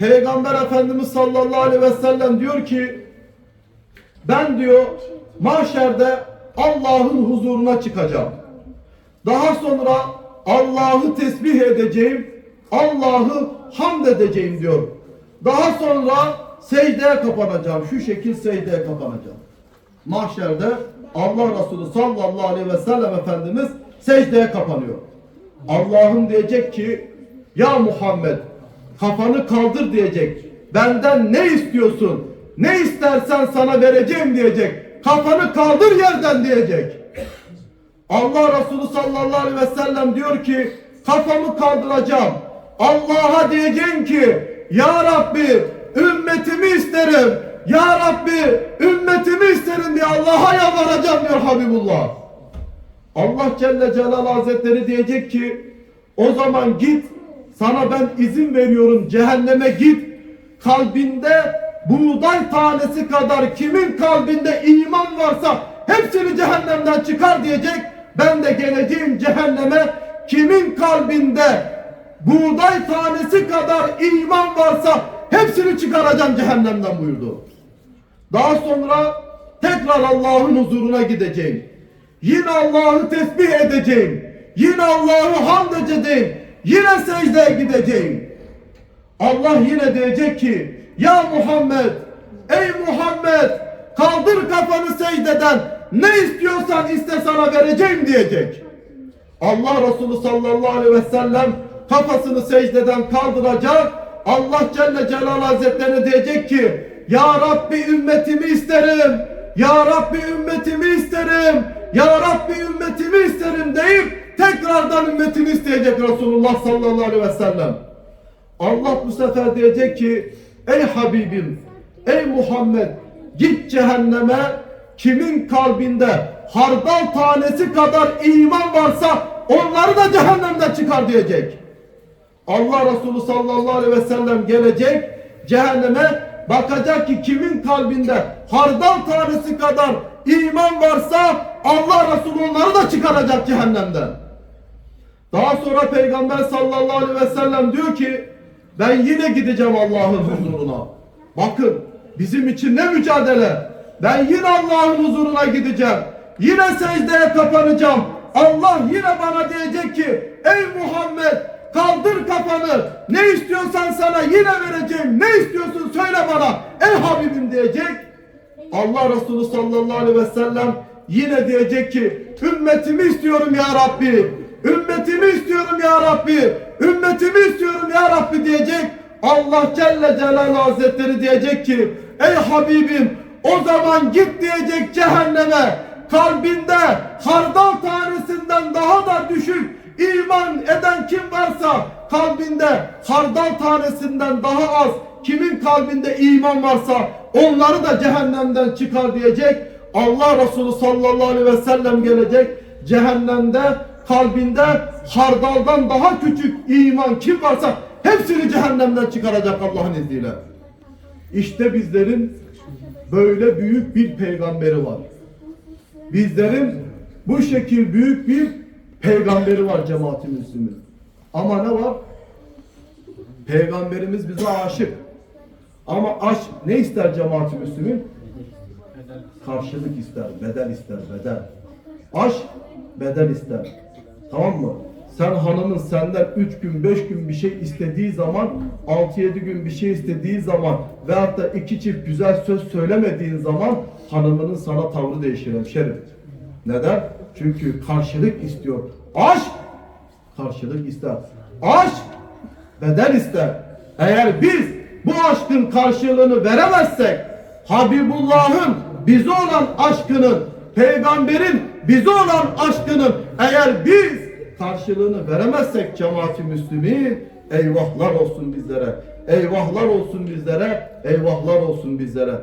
Peygamber Efendimiz sallallahu aleyhi ve sellem diyor ki ben diyor mahşerde Allah'ın huzuruna çıkacağım. Daha sonra Allah'ı tesbih edeceğim, Allah'ı hamd edeceğim diyor. Daha sonra secdeye kapanacağım. Şu şekil secdeye kapanacağım. Mahşerde Allah Resulü sallallahu aleyhi ve sellem Efendimiz secdeye kapanıyor. Allah'ım diyecek ki ya Muhammed kafanı kaldır diyecek. Benden ne istiyorsun? Ne istersen sana vereceğim diyecek. Kafanı kaldır yerden diyecek. Allah Resulü sallallahu aleyhi ve sellem diyor ki kafamı kaldıracağım. Allah'a diyeceğim ki Ya Rabbi ümmetimi isterim. Ya Rabbi ümmetimi isterim diye Allah'a yalvaracağım diyor Habibullah. Allah Celle Celal Hazretleri diyecek ki o zaman git sana ben izin veriyorum cehenneme git kalbinde buğday tanesi kadar kimin kalbinde iman varsa hepsini cehennemden çıkar diyecek ben de geleceğim cehenneme kimin kalbinde buğday tanesi kadar iman varsa hepsini çıkaracağım cehennemden buyurdu. Daha sonra tekrar Allah'ın huzuruna gideceğim. Yine Allah'ı tesbih edeceğim. Yine Allah'ı hamd edeceğim. Yine secdeye gideceğim. Allah yine diyecek ki ya Muhammed ey Muhammed kaldır kafanı secdeden ne istiyorsan iste sana vereceğim diyecek. Allah Resulü sallallahu aleyhi ve sellem kafasını secdeden kaldıracak. Allah Celle Celal Hazretleri diyecek ki Ya Rabbi ümmetimi isterim. Ya Rabbi ümmetimi isterim. Ya Rabbi ümmetimi isterim deyip tekrardan ümmetini isteyecek Resulullah sallallahu aleyhi ve sellem. Allah bu sefer diyecek ki ey Habibim ey Muhammed git cehenneme kimin kalbinde hardal tanesi kadar iman varsa onları da cehennemden çıkar diyecek. Allah Resulü sallallahu aleyhi ve sellem gelecek cehenneme bakacak ki kimin kalbinde hardal tanesi kadar iman varsa Allah Resulü onları da çıkaracak cehennemden. Daha sonra Peygamber sallallahu aleyhi ve sellem diyor ki ben yine gideceğim Allah'ın huzuruna. Bakın bizim için ne mücadele. Ben yine Allah'ın huzuruna gideceğim. Yine secdeye kapanacağım. Allah yine bana diyecek ki ey Muhammed kaldır kafanı. Ne istiyorsan sana yine vereceğim. Ne istiyorsun söyle bana. Ey Habibim diyecek. Allah Resulü sallallahu aleyhi ve sellem yine diyecek ki ümmetimi istiyorum ya Rabbi. Ümmetimi istiyorum ya Rabbi. Ümmetimi istiyorum ya Rabbi diyecek. Allah Celle Celaluhu Hazretleri diyecek ki ey Habibim o zaman git diyecek cehenneme. Kalbinde hardal tanesinden daha da düşük iman eden kim varsa kalbinde hardal tanesinden daha az kimin kalbinde iman varsa onları da cehennemden çıkar diyecek. Allah Resulü sallallahu aleyhi ve sellem gelecek cehennemde kalbinde hardaldan daha küçük iman kim varsa hepsini cehennemden çıkaracak Allah'ın izniyle. İşte bizlerin böyle büyük bir peygamberi var. Bizlerin bu şekil büyük bir peygamberi var cemaat-i Müslümin. Ama ne var? Peygamberimiz bize aşık. Ama aşk ne ister cemaat-i Müslümin? Karşılık ister, bedel ister, bedel. Aşk bedel ister. Tamam mı? Sen hanımın senden 3 gün 5 gün bir şey istediği zaman 6-7 gün bir şey istediği zaman veyahut da iki çift güzel söz söylemediğin zaman hanımının sana tavrı değişir hemşerim. Neden? Çünkü karşılık istiyor. Aşk karşılık ister. Aşk bedel ister. Eğer biz bu aşkın karşılığını veremezsek Habibullah'ın bize olan aşkının peygamberin bize olan aşkının eğer biz karşılığını veremezsek cemaati müslümin eyvahlar olsun bizlere. Eyvahlar olsun bizlere. Eyvahlar olsun bizlere.